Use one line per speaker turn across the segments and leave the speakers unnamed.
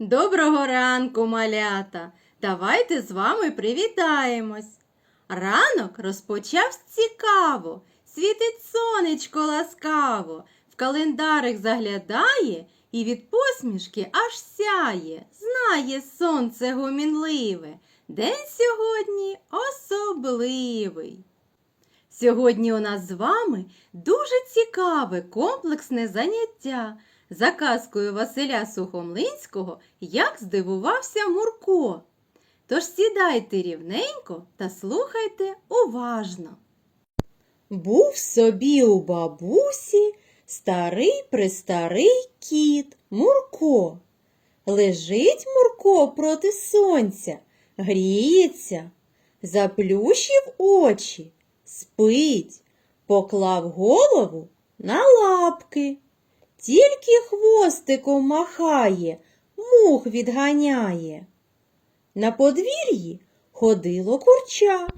Доброго ранку, малята! Давайте з вами привітаємось. Ранок розпочався цікаво, світить сонечко ласкаво, в календарик заглядає і від посмішки аж сяє. Знає сонце гомінливе. День сьогодні особливий. Сьогодні у нас з вами дуже цікаве комплексне заняття за казкою Василя Сухомлинського Як здивувався Мурко. Тож сідайте рівненько та слухайте уважно. Був собі у бабусі старий престарий кіт Мурко. Лежить Мурко проти сонця, гріється, заплющив очі, спить, поклав голову на лапки. Тільки хвостиком махає, мух відганяє. На подвір'ї ходило курча.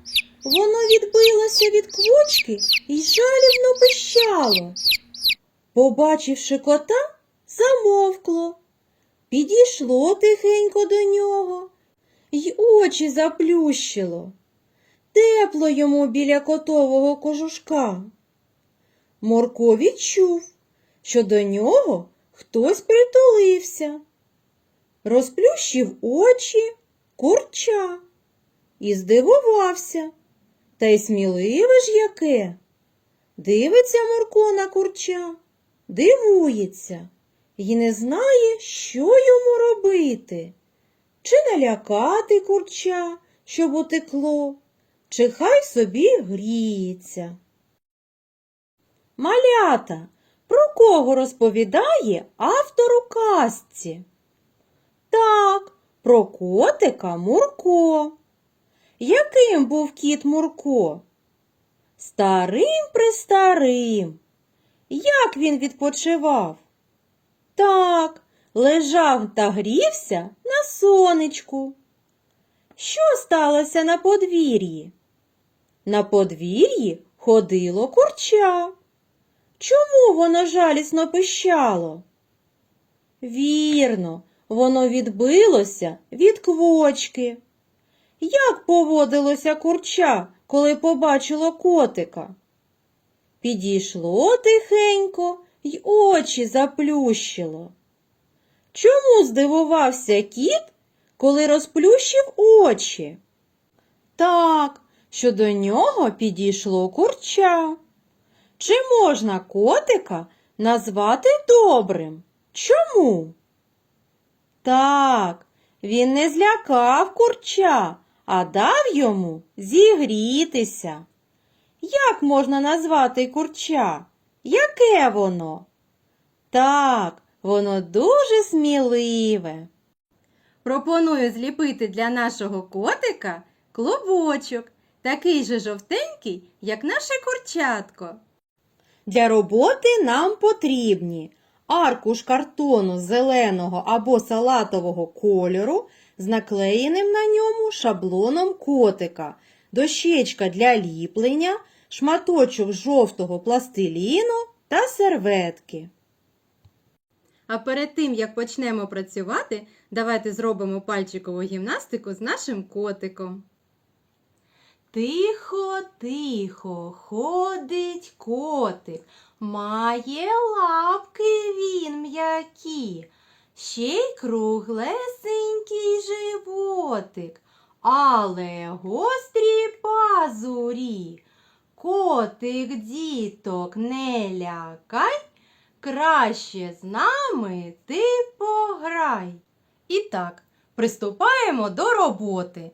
Воно відбилося від квочки і жалібно пищало. Побачивши кота, замовкло. Підійшло тихенько до нього й очі заплющило. Тепло йому біля котового кожушка. Морко відчув, що до нього хтось притулився. Розплющив очі курча і здивувався. Та й сміливе ж яке. Дивиться Мурко на курча, дивується і не знає, що йому робити. Чи налякати курча, щоб утекло, чи хай собі гріється. Малята, про кого розповідає автор у казці? Так, про котика Мурко. Яким був кіт Мурко? Старим престарим. Як він відпочивав? Так, лежав та грівся на сонечку. Що сталося на подвір'ї? На подвір'ї ходило курча. Чому воно жалісно пищало? Вірно, воно відбилося від квочки. Як поводилося курча, коли побачило котика? Підійшло тихенько й очі заплющило. Чому здивувався кіт, коли розплющив очі? Так, що до нього підійшло курча. Чи можна котика назвати добрим? Чому? Так, він не злякав курча, а дав йому зігрітися. Як можна назвати курча? Яке воно? Так, воно дуже сміливе. Пропоную зліпити для нашого котика клубочок, такий же жовтенький, як наше курчатко. Для роботи нам потрібні аркуш картону зеленого або салатового кольору з наклеєним на ньому шаблоном котика, дощечка для ліплення, шматочок жовтого пластиліну та серветки. А перед тим, як почнемо працювати, давайте зробимо пальчикову гімнастику з нашим котиком. Тихо, тихо, ходить котик, має лапки він м'які, ще й круглесенький животик, але гострі пазурі. Котик діток не лякай, краще з нами ти пограй. І так, приступаємо до роботи.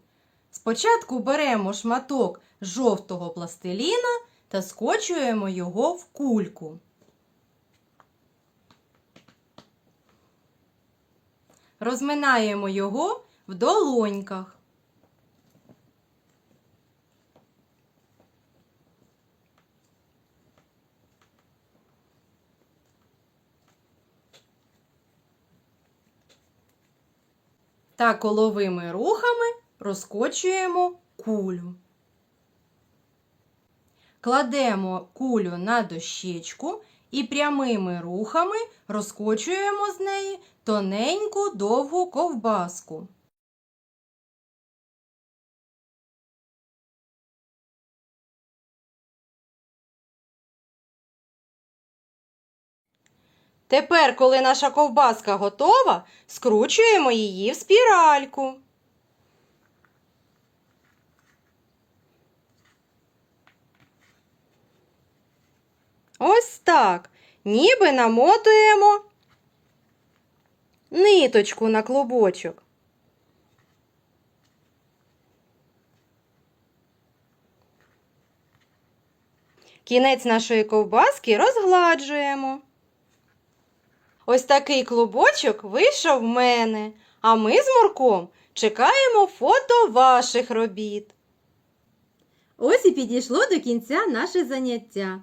Спочатку беремо шматок жовтого пластиліна та скочуємо його в кульку. Розминаємо його в долоньках. Та коловими рухами розкочуємо кулю. Кладемо кулю на дощечку і прямими рухами розкочуємо з неї тоненьку довгу ковбаску. Тепер, коли наша ковбаска готова, скручуємо її в спіральку. Ось так. Ніби намотуємо ниточку на клубочок. Кінець нашої ковбаски розгладжуємо. Ось такий клубочок вийшов в мене, а ми з Мурком чекаємо фото ваших робіт. Ось і підійшло до кінця наше заняття.